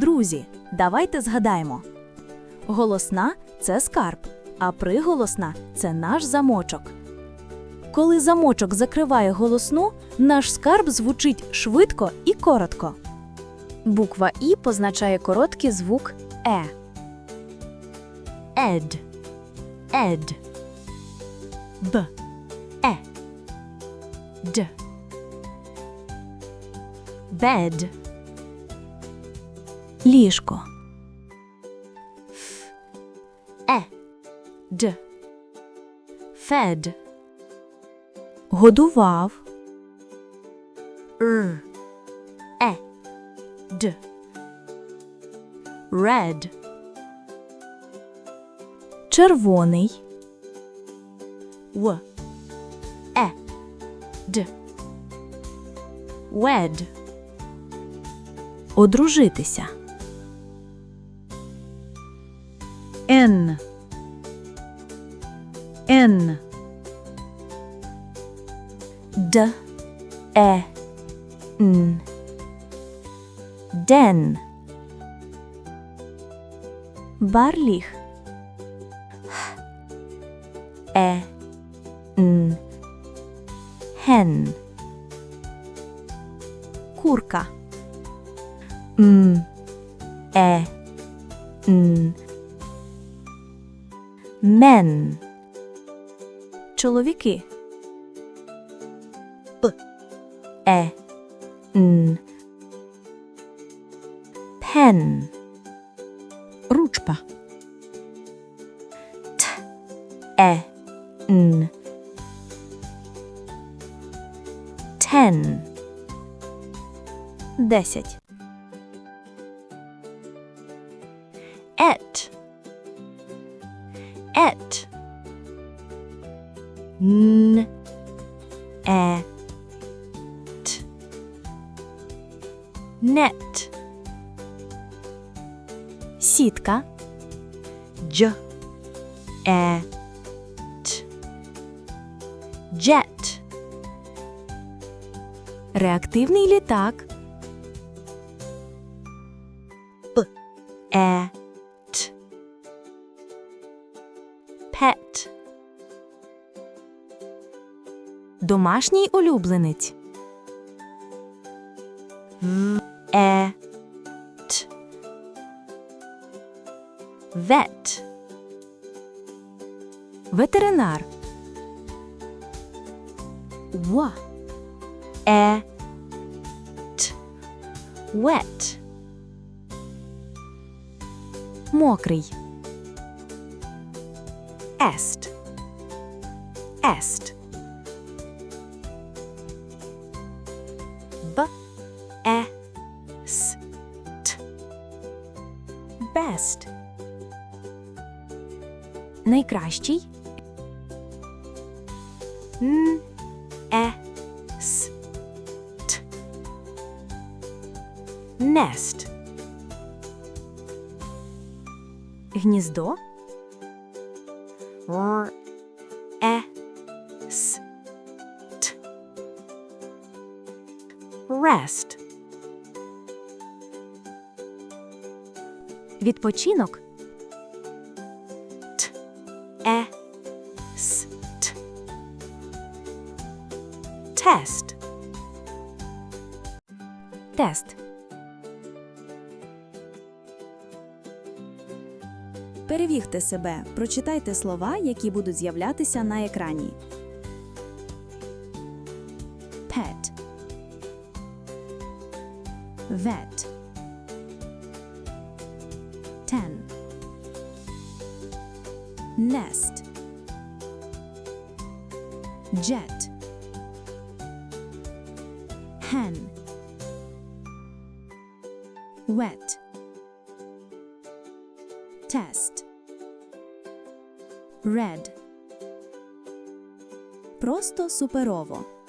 Друзі, давайте згадаємо. Голосна це скарб, а приголосна це наш замочок. Коли замочок закриває голосну, наш скарб звучить швидко і коротко. Буква І позначає короткий звук Е. Ед. Ед. Б. Е. Д. Бед. Ліжко. Ф. Е. Д. Фед. Годував. Р. Е. Д. Red. Червоний. В. Е. Д. Wed. Одружитися. N. N. D. E. N. Den. Barlich. E. N. Hen. Kurka. M. E. N. Мен. Чоловіки. П. Е. Н. Пен. Ручка. Т. Е. Н. Тен. Десять. Ет. Н. Е. Т. Нет. Сітка. Дж. Е. Т. Джет. Реактивний літак. П. Е. Т. Пет. Домашній улюбленець. В. Е. Вет. Ветеринар. Е. Т. Wet. Мокрий. Est. Est. Б. Е. С. Т. Best. Найкращий. Н. Е. С. Т. Nest. Гніздо. Р. Е. С. Т. Rest. Відпочинок. Т. Е. С. Т. Тест. Тест. Перевігте себе, прочитайте слова, які будуть з'являтися на екрані. Pet. Vet. Ten. Nest. Jet. Hen. Wet. Test. Red. Просто суперово.